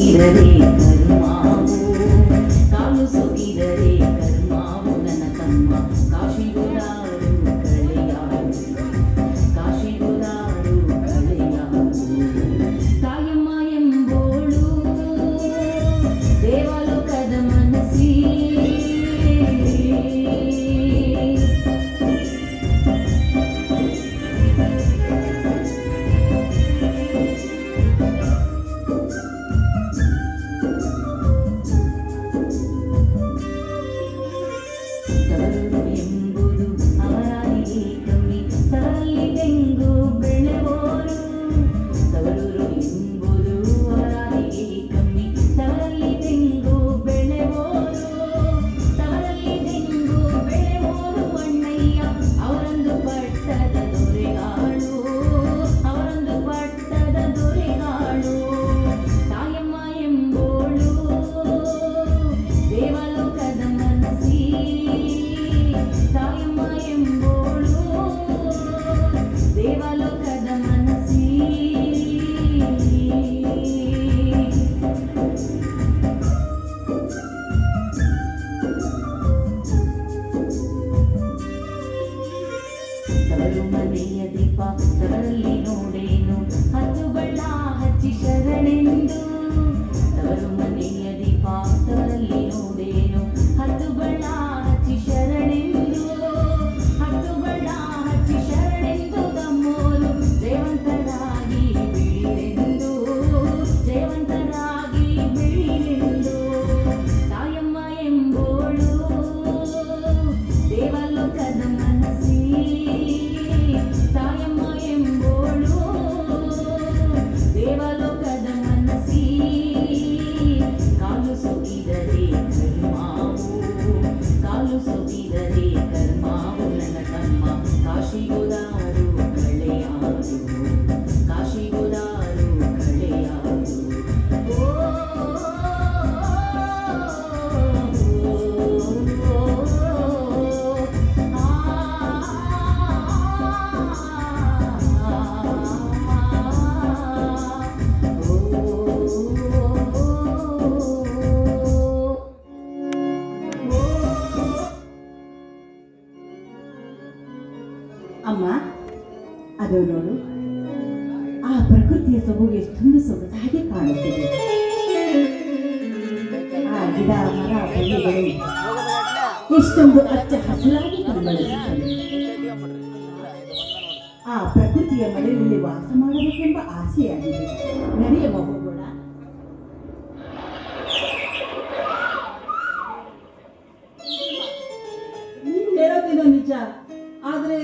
你的名字吗？Thank you. കരുമതിയ ദിപാ ಅಮ್ಮ ಅದು ನೋಡು. ಆ ಪ್ರಕೃತಿಯ ಸೊಬಗು ಎಷ್ಟು ತುಂಬ ಸೊಗಸಾಗಿ ಕಾಣುತ್ತಿದೆ. ಆ ಗಿಡ, ಮರ ಬಳ್ಳಿಗಳು ಎಷ್ಟೊಂದು ಅಚ್ಚ ಹಸಿರಾಗಿ ಕಂಗೊಳಿಸುತ್ತದೆ ಆ ಪ್ರಕೃತಿಯ ಮನೆಯಲ್ಲಿ ವಾಸ ಮಾಡಬೇಕೆಂಬ ಆಸೆಯಾಗಿದೆ. ನಡೆಯಬಹುದು ನಿಜ, ಆದರೆ